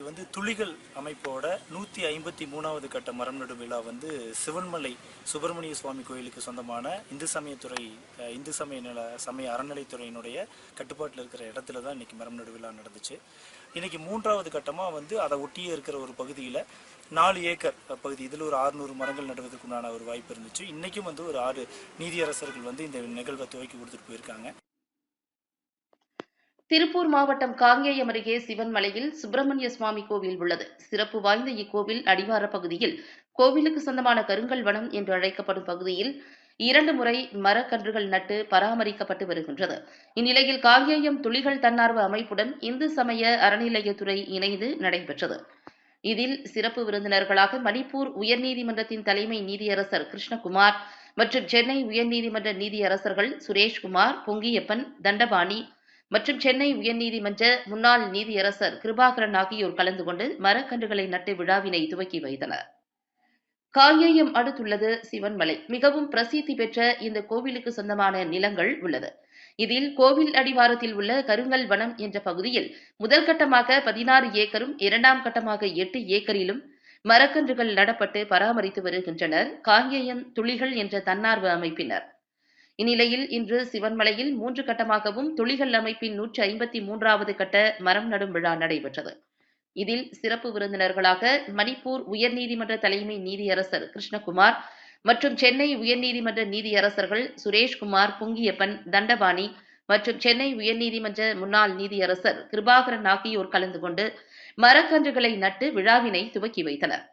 இது வந்து துளிகள் அமைப்போட நூற்றி ஐம்பத்தி மூணாவது கட்ட மரம் நடும் விழா வந்து சிவன்மலை சுப்பிரமணிய சுவாமி கோயிலுக்கு சொந்தமான இந்து சமயத்துறை இந்து சமய நில சமய அறநிலைத்துறையினுடைய கட்டுப்பாட்டில் இருக்கிற இடத்துல தான் இன்னைக்கு மரம் நடு விழா நடந்துச்சு. இன்னைக்கு மூன்றாவது கட்டமாக வந்து அதை ஒட்டியே இருக்கிற ஒரு பகுதியில் நாலு ஏக்கர் பகுதி இதில் ஒரு ஆறுநூறு மரங்கள் நடுவதற்குண்டான ஒரு வாய்ப்பு இருந்துச்சு. இன்னைக்கும் வந்து ஒரு ஆறு நீதியரசர்கள் வந்து இந்த நிகழ்வை துவக்கி கொடுத்துட்டு போயிருக்காங்க. திருப்பூர் மாவட்டம் காங்கேயம் அருகே சிவன்மலையில் சுப்பிரமணிய சுவாமி கோவில் உள்ளது. சிறப்பு வாய்ந்த இக்கோவில் அடிவார பகுதியில் கோவிலுக்கு சொந்தமான கருங்கல் வனம் என்று அழைக்கப்படும் பகுதியில் இரண்டு முறை மரக்கன்றுகள் நட்டு பராமரிக்கப்பட்டு வருகின்றது. இந்நிலையில் காங்கேயம் துளிகள் தன்னார்வ அமைப்புடன் இந்து சமய அறநிலையத்துறை இணைந்து நடைபெற்றது. இதில் சிறப்பு விருந்தினர்களாக மணிப்பூர் உயர்நீதிமன்றத்தின் தலைமை நீதியரசர் கிருஷ்ணகுமார் மற்றும் சென்னை உயர்நீதிமன்ற நீதியரசர்கள் சுரேஷ்குமார் பொங்கியப்பன் தண்டபாணி மற்றும் சென்னை உயர்நீதிமன்ற முன்னாள் நீதியரசர் கிருபாகரன் ஆகியோர் கலந்து கொண்டு மரக்கன்றுகளை நட்டு விழாவினை துவக்கி வைத்தனர். காங்கேயம் அடுத்துள்ளது சிவன்மலை. மிகவும் பிரசித்தி பெற்ற இந்த கோவிலுக்கு சொந்தமான நிலங்கள் உள்ளது. இதில் கோவில் அடிவாரத்தில் உள்ள கருங்கல் வனம் என்ற பகுதியில் முதல் கட்டமாக பதினாறு ஏக்கரும் இரண்டாம் கட்டமாக எட்டு ஏக்கரிலும் மரக்கன்றுகள் நடப்பட்டு பராமரித்து வருகின்றனர் காங்கேயம் துளிகள் என்ற தன்னார்வ அமைப்பினர். இந்நிலையில் இன்று சிவன்மலையில் மூன்று கட்டமாகவும் துளிகள் அமைப்பின் நூற்று ஐம்பத்தி மூன்றாவது கட்ட மரம் நடும் விழா நடைபெற்றது. இதில் சிறப்பு விருந்தினர்களாக மணிப்பூர் உயர்நீதிமன்ற தலைமை நீதியரசர் கிருஷ்ணகுமார் மற்றும் சென்னை உயர்நீதிமன்ற நீதியரசர்கள் சுரேஷ்குமார் புங்கியப்பன் தண்டபாணி மற்றும் சென்னை உயர்நீதிமன்ற முன்னாள் நீதியரசர் கிருபாகரன் ஆகியோர் கலந்து கொண்டு மரக்கன்றுகளை நட்டு விழாவினை துவக்கி வைத்தனர்.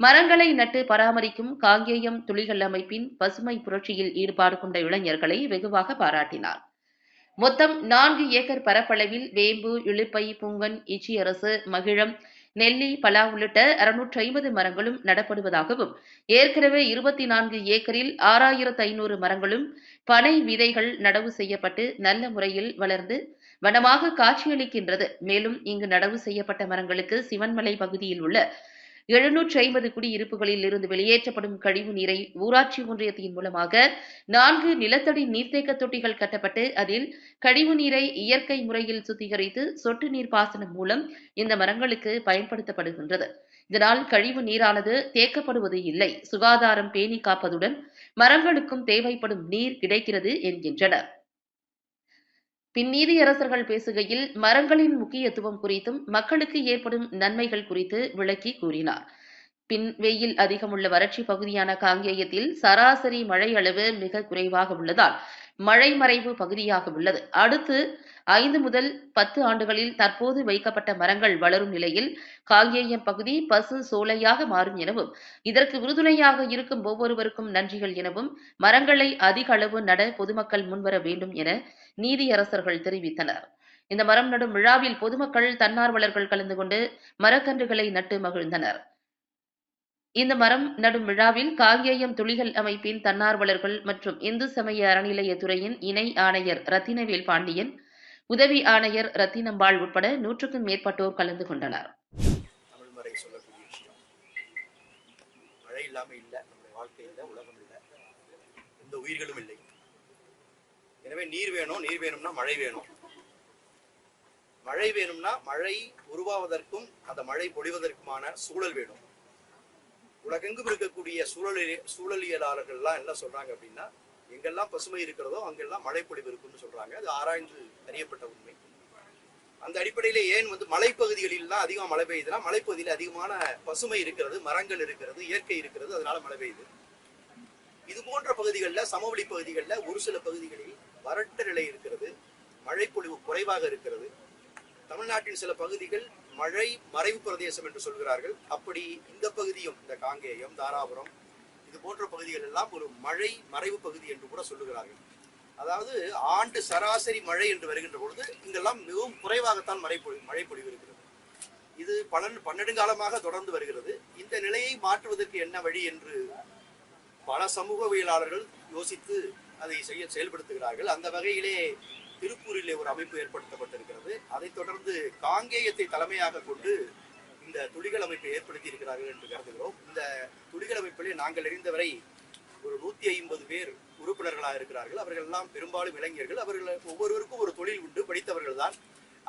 மரங்களை நட்டு பராமரிக்கும் காங்கேயம் துளிகள் அமைப்பின் பசுமை புரட்சியில் ஈடுபாடு கொண்ட இளைஞர்களை வெகுவாக பாராட்டினார். மொத்தம் நான்கு ஏக்கர் பரப்பளவில் வேம்பு இழுப்பை புங்கன் இச்சியரசு மகிழம் நெல்லி பலா உள்ளிட்ட அறுநூற்றி ஐம்பது மரங்களும் நடப்படுவதாகவும் ஏற்கனவே இருபத்தி நான்கு ஏக்கரில் ஆறாயிரத்து ஐநூறு மரங்களும் பனை விதைகள் நடவு செய்யப்பட்டு நல்ல முறையில் வளர்ந்து வனமாக காட்சியளிக்கின்றது. மேலும் இங்கு நடவு செய்யப்பட்ட மரங்களுக்கு சிவன்மலை பகுதியில் உள்ள எழுநூற்றி ஐம்பது குடியிருப்புகளில் இருந்து வெளியேற்றப்படும் கழிவு நீரை ஊராட்சி ஒன்றியத்தின் மூலமாக நான்கு நிலத்தடி நீர்த்தேக்க தொட்டிகள் கட்டப்பட்டு அதில் கழிவு நீரை இயற்கை முறையில் சுத்திகரித்து சொட்டு நீர் பாசனம் மூலம் இந்த மரங்களுக்கு பயன்படுத்தப்படுகின்றது. இதனால் கழிவு நீரானது தேக்கப்படுவது இல்லை. சுகாதாரம் பேணி காப்பதுடன் மரங்களுக்கும் தேவைப்படும் நீர் கிடைக்கிறது என்கின்றனர். பின் நீதியரசர்கள் பேசுகையில் மரங்களின் முக்கியத்துவம் குறித்தும் மக்களுக்கு ஏற்படும் நன்மைகள் குறித்து விளக்கி கூறினார். பின் வெயில் அதிகமுள்ள வறட்சி பகுதியான காங்கேயத்தில் சராசரி மழை அளவு மிக குறைவாக உள்ளதால் மழை மறைவு பகுதியாக உள்ளது. அடுத்து ஐந்து முதல் பத்து ஆண்டுகளில் தற்போது வைக்கப்பட்ட மரங்கள் வளரும் நிலையில் காங்கேயம் பகுதி பசு சோலையாக மாறும் எனவும் இதற்கு உறுதுணையாக இருக்கும் ஒவ்வொருவருக்கும் நன்றிகள் எனவும் மரங்களை அதிக அளவு நட பொதுமக்கள் முன்வர வேண்டும் என நீதியரசர்கள் தெரிவித்தனர். இந்த மரம் நடும் விழாவில் பொதுமக்கள் தன்னார்வலர்கள் கலந்து கொண்டு மரக்கன்றுகளை நட்டு மகிழ்ந்தனர். இந்த மரம் நடும் விழாவில் காங்கேயம் துளிகள் அமைப்பின் தன்னார்வலர்கள் மற்றும் இந்து சமய அறநிலையத்துறையின் இணை ஆணையர் ரத்தினவேல் பாண்டியன் உதவி ஆணையர் ரத்தினம்பாள் உட்பட நூற்றுக்கும் மேற்பட்டோர் கலந்து கொண்டனர். மழை இல்லாம இல்லை நம்முடைய வாழ்க்கை இல்லை உலகம் இல்லை. எந்த உயிர்களும் இல்லை. எனவே நீர் வேணும் நீர் வேணும்னா மழை வேணும். மழை வேணும்னா மழை உருவாவதற்கும் அந்த மழை பொழிவதற்குமான சூழல் வேணும். உலகெங்கும் இருக்கக்கூடிய சூழலிய சூழலியலாளர்கள்லாம் என்ன சொல்றாங்க அப்படின்னா எங்கெல்லாம் பசுமை இருக்கிறதோ அங்கெல்லாம் மழைப்பொழிவு இருக்கும்னு சொல்றாங்க. அது ஆராய்ந்து அறியப்பட்ட உண்மை. அந்த அடிப்படையில ஏன் வந்து மலைப்பகுதிகளிலாம் அதிகமாக மழை பெய்யுதுன்னா மலைப்பகுதியில் அதிகமான பசுமை இருக்கிறது மரங்கள் இருக்கிறது இயற்கை இருக்கிறது அதனால மழை பெய்யுது. இது போன்ற பகுதிகளில் சமவெளி பகுதிகளில் ஒரு சில பகுதிகளில் வறட்ட நிலை இருக்கிறது மழைப்பொழிவு குறைவாக இருக்கிறது. தமிழ்நாட்டின் சில பகுதிகள் மழை மறைவு பிரதேசம் என்று சொல்கிறார்கள். அப்படி இந்த பகுதியும் இந்த காங்கேயம் தாராபுரம் இது போன்ற பகுதிகள் எல்லாம் ஒரு மழை மறைவு பகுதி என்று கூட சொல்லுகிறார்கள். அதாவது ஆண்டு சராசரி மழை என்று வருகின்ற பொழுது இங்கெல்லாம் மிகவும் குறைவாகத்தான் மழை பொழி மழை பொழிவு இருக்கிறது. இது பலன் பன்னெடுங்காலமாக தொடர்ந்து வருகிறது. இந்த நிலையை மாற்றுவதற்கு என்ன வழி என்று பல சமூகவியலாளர்கள் யோசித்து அதை செய்ய செயல்படுத்துகிறார்கள். அந்த வகையிலே திருப்பூரிலே ஒரு அமைப்பு ஏற்படுத்தப்பட்டிருக்கிறது. அதைத் தொடர்ந்து காங்கேயத்தை தலைமையாக கொண்டு இந்த துளிகள் அமைப்பை ஏற்படுத்தி இருக்கிறார்கள் என்று கருதுகிறோம். இந்த துளிகள் அமைப்பிலே நாங்கள் அறிந்தவரை ஒரு நூத்தி ஐம்பது பேர் உறுப்பினர்களாக இருக்கிறார்கள். அவர்கள் எல்லாம் பெரும்பாலும் இளைஞர்கள். அவர்கள் ஒவ்வொருவருக்கும் ஒரு தொழில் உண்டு. படித்தவர்கள் தான்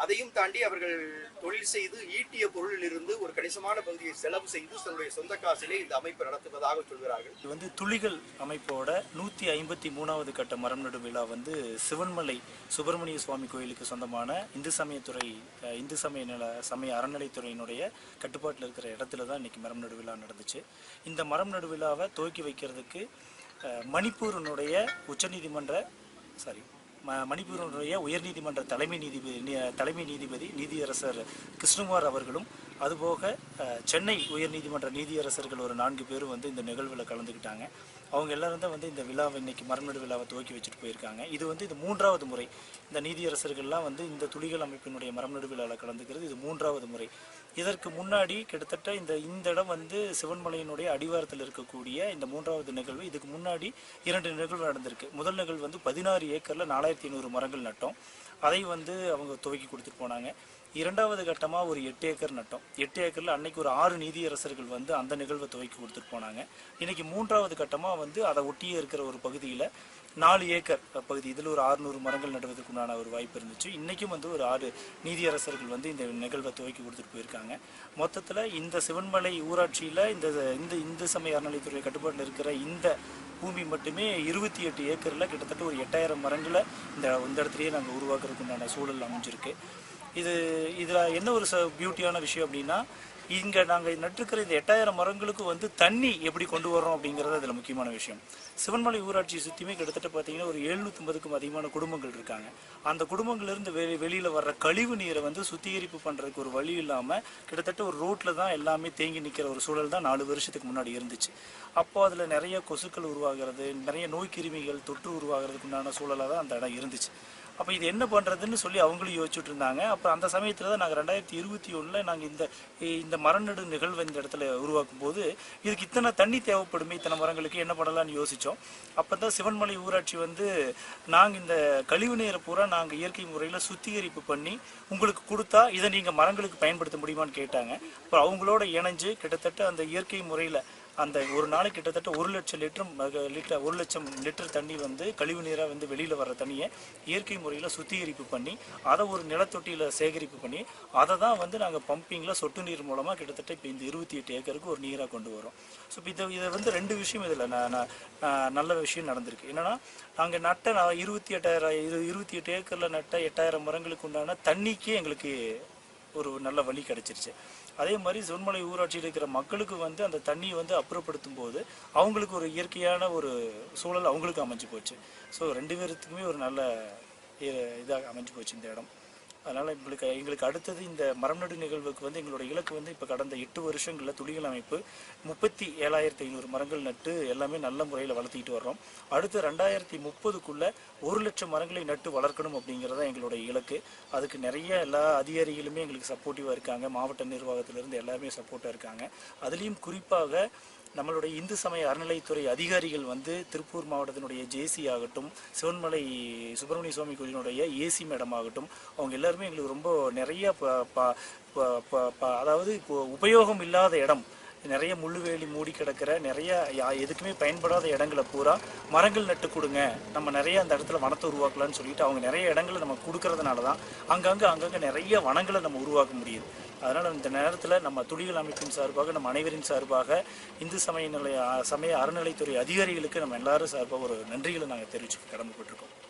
அதையும் தாண்டி அவர்கள் தொழில் செய்து ஈட்டிய பொருளிலிருந்து ஒரு கணிசமான பகுதியை செலவு செய்து தன்னுடைய சொந்த காசிலே இந்த அமைப்பு நடத்துவதாக சொல்கிறார்கள். இது வந்து துளிகள் அமைப்போட நூற்றி ஐம்பத்தி மூணாவது கட்ட மரம் நடும் விழா வந்து சிவன்மலை சுப்பிரமணிய சுவாமி கோயிலுக்கு சொந்தமான இந்து சமயத்துறை இந்து சமய நில சமய அறநிலைத்துறையினுடைய கட்டுப்பாட்டில் இருக்கிற இடத்துல தான் இன்னைக்கு மரம் நடு விழா நடந்துச்சு. இந்த மரம் நடு விழாவை துவக்கி வைக்கிறதுக்கு மணிப்பூரினுடைய உச்சநீதிமன்ற சாரி மணிப்பூரினுடைய உயர்நீதிமன்ற தலைமை நீதிபதி தலைமை நீதிபதி நீதியரசர் கிருஷ்ணகுமார் அவர்களும் அதுபோக சென்னை உயர்நீதிமன்ற நீதியரசர்கள் ஒரு நான்கு பேரும் வந்து இந்த நிகழ்வில் கலந்துக்கிட்டாங்க. அவங்க எல்லாரும் தான் வந்து இந்த விழாவை இன்னைக்கு மரநடு விழாவை துவக்கி வச்சுட்டு போயிருக்காங்க. இது வந்து இது மூன்றாவது முறை. இந்த நீதியரசர்கள்லாம் வந்து இந்த துளிகள் அமைப்பினுடைய மரநடு விழாவில் கலந்துக்கிறது இது மூன்றாவது முறை. இதற்கு முன்னாடி கிட்டத்தட்ட இந்த இந்த இடம் வந்து சிவன்மலையினுடைய அடிவாரத்தில் இருக்கக்கூடிய இந்த மூன்றாவது நிகழ்வு. இதுக்கு முன்னாடி இரண்டு நிகழ்வு நடந்திருக்கு. முதல் நிகழ்வு வந்து பதினாறு ஏக்கரில் நாலாயிரத்தி ஐநூறு மரங்கள் நட்டோம். அதை வந்து அவங்க துவக்கி கொடுத்துட்டு போனாங்க. இரண்டாவது கட்டமாக ஒரு எட்டு ஏக்கர் நட்டோம். எட்டு ஏக்கரில் அன்னைக்கு ஒரு ஆறு நீதியரசர்கள் வந்து அந்த நிகழ்வை துவக்கி கொடுத்துட்டு போனாங்க. இன்னைக்கு மூன்றாவது கட்டமாக வந்து அதை ஒட்டியே இருக்கிற ஒரு பகுதியில் நாலு ஏக்கர் பகுதி இதில் ஒரு ஆறுநூறு மரங்கள் நடுவதற்கு உண்டான ஒரு வாய்ப்பு இருந்துச்சு. இன்றைக்கும் வந்து ஒரு ஆறு நீதியரசர்கள் வந்து இந்த நிகழ்வை துவக்கி கொடுத்துட்டு போயிருக்காங்க. மொத்தத்தில் இந்த சிவன்மலை ஊராட்சியில் இந்த இந்த இந்து சமய அறநிலைத்துறை கட்டுப்பாட்டில் இருக்கிற இந்த பூமி மட்டுமே இருபத்தி எட்டு ஏக்கரில் கிட்டத்தட்ட ஒரு எட்டாயிரம் மரங்களை இந்த இந்த இடத்துலையே நாங்கள் உருவாக்குறதுக்கு உண்டான சூழல் அமைஞ்சிருக்கு. இது இதில் என்ன ஒரு ச பியூட்டியான விஷயம் அப்படின்னா இங்கே நாங்கள் நட்டிருக்கிற இந்த எட்டாயிரம் மரங்களுக்கு வந்து தண்ணி எப்படி கொண்டு வரோம் அப்படிங்கிறது அதில் முக்கியமான விஷயம். சிவன்மலை ஊராட்சி சுற்றியுமே கிட்டத்தட்ட பார்த்தீங்கன்னா ஒரு எழுநூற்றம்பதுக்கும் அதிகமான குடும்பங்கள் இருக்காங்க. அந்த குடும்பங்கள்லேருந்து வெளி வெளியில் வர்ற கழிவு நீரை வந்து சுத்திகரிப்பு பண்ணுறதுக்கு ஒரு வழி இல்லாமல் கிட்டத்தட்ட ஒரு ரோட்டில் தான் எல்லாமே தேங்கி நிற்கிற ஒரு சூழல் தான் நாலு வருஷத்துக்கு முன்னாடி இருந்துச்சு. அப்போ அதில் நிறைய கொசுக்கள் உருவாகிறது நிறைய நோய் கிருமிகள் தொற்று உருவாகிறதுக்கு உண்டான சூழலாக தான் அந்த இடம் இருந்துச்சு. அப்போ இது என்ன பண்ணுறதுன்னு சொல்லி அவங்களும் யோசிச்சுட்டு இருந்தாங்க. அப்புறம் அந்த சமயத்தில் தான் நாங்கள் ரெண்டாயிரத்தி இருபத்தி ஒன்றில் நாங்கள் இந்த இந்த மரநடு நிகழ்வு இந்த இடத்துல உருவாக்கும் போது இதுக்கு இத்தனை தண்ணி தேவைப்படுமே இத்தனை மரங்களுக்கு என்ன பண்ணலாம்னு யோசித்தோம் அப்போ தான் சிவன்மலை ஊராட்சி வந்து நாங்கள் இந்த கழிவு நீரை பூரா நாங்கள் இயற்கை முறையில் சுத்திகரிப்பு பண்ணி உங்களுக்கு கொடுத்தா இதை நீங்கள் மரங்களுக்கு பயன்படுத்த முடியுமான்னு கேட்டாங்க. அப்புறம் அவங்களோட இணைஞ்சு கிட்டத்தட்ட அந்த இயற்கை முறையில் அந்த ஒரு நாளைக்கு கிட்டத்தட்ட ஒரு லட்சம் லிட்டர் லிட்டர் ஒரு லட்சம் லிட்டர் தண்ணி வந்து கழிவு நீராக வந்து வெளியில் வர்ற தண்ணியை இயற்கை முறையில் சுத்திகரிப்பு பண்ணி அதை ஒரு நிலத்தொட்டியில் சேகரிப்பு பண்ணி அதை தான் வந்து நாங்கள் பம்பிங்கில் சொட்டு நீர் மூலமாக கிட்டத்தட்ட இப்போ இந்த இருபத்தி எட்டு ஏக்கருக்கு ஒரு நீராக கொண்டு வரோம் ஸோ இப்போ இதை இதை வந்து ரெண்டு விஷயம் இதில் நான் நல்ல விஷயம் நடந்திருக்கு. என்னென்னா நாங்கள் நட்ட நான் இருபத்தி எட்டாயிரம் இரு இருபத்தி எட்டு ஏக்கரில் நட்ட எட்டாயிரம் மரங்களுக்கு உண்டான தண்ணிக்கே எங்களுக்கு ஒரு நல்ல வழி கிடச்சிருச்சு. அதே மாதிரி சிவன்மலை ஊராட்சியில் இருக்கிற மக்களுக்கு வந்து அந்த தண்ணியை வந்து அப்புறப்படுத்தும் போது அவங்களுக்கு ஒரு இயற்கையான ஒரு சூழல் அவங்களுக்கு அமைஞ்சு போச்சு. ஸோ ரெண்டு பேர்த்துக்குமே ஒரு நல்ல இதாக அமைஞ்சு போச்சு இந்த இடம். அதனால் எங்களுக்கு எங்களுக்கு அடுத்தது இந்த மரம் நடு நிகழ்வுக்கு வந்து எங்களோட இலக்கு வந்து இப்போ கடந்த எட்டு வருஷங்களில் துளிகள் அமைப்பு முப்பத்தி ஏழாயிரத்தி ஐநூறு மரங்கள் நட்டு எல்லாமே நல்ல முறையில் வளர்த்திட்டு வர்றோம். அடுத்து ரெண்டாயிரத்தி முப்பதுக்குள்ளே ஒரு லட்சம் மரங்களை நட்டு வளர்க்கணும் அப்படிங்கிறது தான் எங்களோட இலக்கு. அதுக்கு நிறைய எல்லா அதிகாரிகளுமே எங்களுக்கு சப்போர்ட்டிவாக இருக்காங்க. மாவட்ட நிர்வாகத்திலிருந்து எல்லாருமே சப்போர்ட்டாக இருக்காங்க. அதுலேயும் குறிப்பாக நம்மளுடைய இந்து சமய அறநிலைத்துறை அதிகாரிகள் வந்து திருப்பூர் மாவட்டத்தினுடைய ஜேசி ஆகட்டும் சிவன்மலை சுப்பிரமணிய சுவாமி கோயிலினுடைய ஏசி மேடம் ஆகட்டும் அவங்க எல்லாருமே எங்களுக்கு ரொம்ப நிறைய ப- ப- ப- ப- ப- அதாவது இப்போ உபயோகம் இல்லாத இடம். நிறைய முள்ளுவேலி மூடி கிடக்கிற நிறைய யா- எதுக்குமே பயன்படாத இடங்களை பூரா மரங்கள் நட்டு கொடுங்க. நம்ம நிறைய அந்த இடத்துல வனத்தை உருவாக்கலாம்னு சொல்லிட்டு அவங்க நிறைய இடங்களை நம்ம கொடுக்கறதுனால தான் அங்கங்கே அங்கங்கே நிறைய வனங்களை நம்ம உருவாக்க முடியுது. அதனால் இந்த நேரத்தில் நம்ம துளிகள் அமைப்பின் சார்பாக நம்ம அனைவரின் சார்பாக இந்து சமய நிலைய சமய அறநிலைத்துறை அதிகாரிகளுக்கு நம்ம எல்லாரும் சார்பாக ஒரு நன்றிகளை நாங்கள் தெரிவிச்சு கடமைப்பட்டிருக்கோம்.